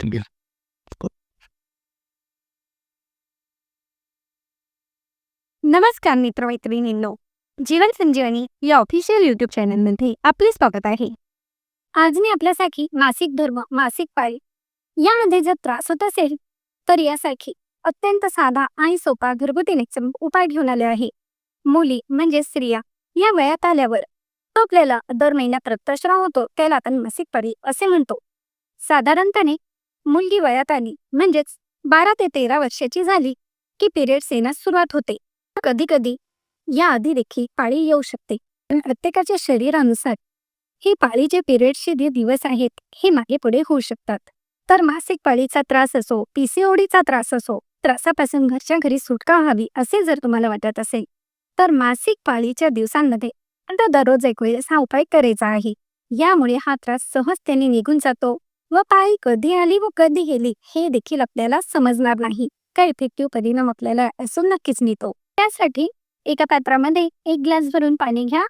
तुम्ही नमस्कार मित्रमैत्रिणींनो जीवन संजीवनी या ऑफिशियल युट्यूब चॅनलमध्ये आपले स्वागत आहे. आज मी आपल्यासाठी मासिक धर्म मासिक पाळी यामध्ये जर त्रास होत असेल तर यासाठी अत्यंत साधा आणि सोपा घरगुती नेक्सम उपाय घेऊन आले आहे. मुली म्हणजे स्त्रिया या वयात आल्यावर तो आपल्याला दर महिन्यात रक्तस्राव होतो त्याला आपण मासिक पाळी असे म्हणतो. साधारणपणे मुलगी वयात आली. म्हणजेच बारा ते तेरा वर्षाची झाली की पिरियड्स येण्यास सुरुवात होते. कधी कधी या आधी देखील पाळी येऊ शकते. पण प्रत्येकाच्या शरीरानुसार ही पाळीचे पिरियड्सचे जे दिवस आहेत हे मागे पुढे होऊ शकतात. तर मासिक पाळीचा त्रास असो पीसीओडीचा त्रास असो त्रासापासून घरच्या घरी सुटका व्हावी असे जर तुम्हाला वाटत असेल तर मासिक पाळीच्या दिवसांमध्ये आता दररोज एक वेळेस हा उपाय करायचा आहे. यामुळे हा त्रास सहजतेने निघून जातो व पाळी कधी आली व कधी गेली हे देखील आपल्याला समजणार नाही. काय इफेक्टिव्ह परिणाम आपल्याला असून नक्कीच मिळतो. त्यासाठी एका पात्रामध्ये एक ग्लास भरून पाणी घ्या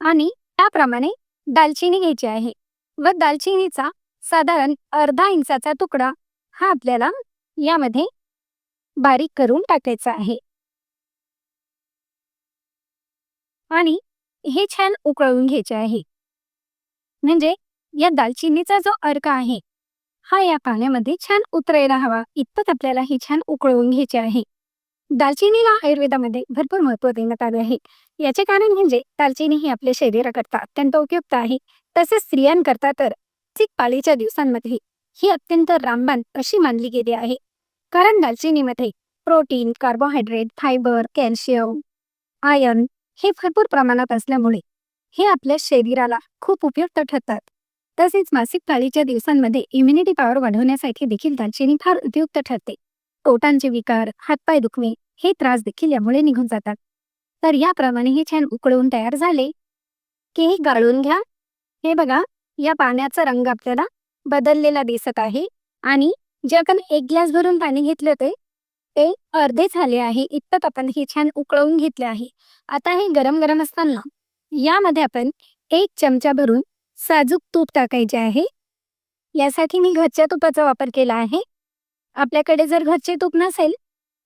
आणि त्याप्रमाणे दालचिनी घ्यायची आहे. व दालचिनीचा साधारण अर्धा इंचाचा तुकडा हा आपल्याला यामध्ये बारीक करून टाकायचा आहे. आणि हे छान उकळून घ्यायचे आहे. म्हणजे या दालचिनीचा जो अर्क आहे हा या पाण्यामध्ये छान उतरायला हवा. इतपत आपल्याला हे छान उकळवून घ्यायचे आहे. दालचिनीला आयुर्वेदामध्ये भरपूर महत्त्व देण्यात आले आहे. याचे कारण म्हणजे दालचिनी ही आपल्या शरीराकरता अत्यंत उपयुक्त आहे. तसेच स्त्रियांकरता तर चिक पाळीच्या दिवसांमध्ये ही अत्यंत रामबाण अशी मानली गेली आहे. कारण दालचिनीमध्ये protein carbohydrate fibre calcium iron हे भरपूर प्रमाणात असल्यामुळे हे आपल्या शरीराला खूप उपयुक्त ठरतात. तसेच मासिक पाळीच्या दिवसांमध्ये इम्युनिटी पॉवर वाढवण्यासाठी देखील दालचिनी फार उपयुक्त ठरते. पोटांचे विकार हातपाय दुखणे हे त्रास देखील यामुळे निघून जातात. तर याप्रमाणे हे छान उकळून तयार झाले. की हे गाळून घ्या. हे बघा या पाण्याचा रंग आपल्याला बदललेला दिसत आहे आणि जे आपण एक ग्लास भरून पाणी घेतले होते ते अर्धे झाले आहे. इतपत आपण हे छान उकळवून घेतले आहे. आता हे गरम गरम असताना यामध्ये आपण एक चमचा भरून साजूक तूप टाकायचे आहे. यासाठी मी घरच्या तुपाचा वापर केला आहे. आपल्याकडे जर घरचे तूप नसेल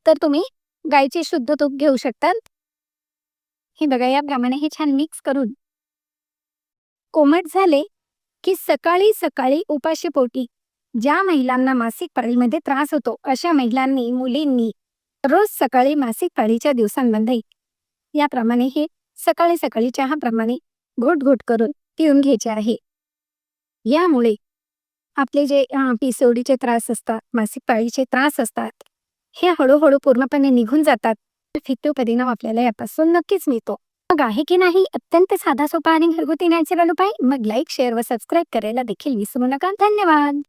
तर तुम्ही गायचे शुद्ध तूप घेऊ शकतात. हे बघा याप्रमाणे हे छान मिक्स करून. कोमट झाले की सकाळी सकाळी उपाशी पोटी ज्या महिलांना मासिक पाळीमध्ये त्रास होतो अशा महिलांनी मुलींनी रोज सकाळी मासिक पाळीच्या दिवसांमध्ये याप्रमाणे हे सकाळी सकाळी चहाप्रमाणे घोट घोट करून पिऊन घ्यायचे आहे. यामुळे आपले जे पिसोडीचे त्रास असतात मासिक पाळीचे त्रास असतात हे हळूहळू पूर्णपणे निघून जातात. इफेक्टिव्ह परिणाम आपल्याला यापासून नक्कीच मिळतो. मग आहे की नाही? अत्यंत साधा सोपा आणि घरगुती नॅचरल उपाय मग लाईक शेअर व सबस्क्राईब करायला देखील विसरू नका. धन्यवाद!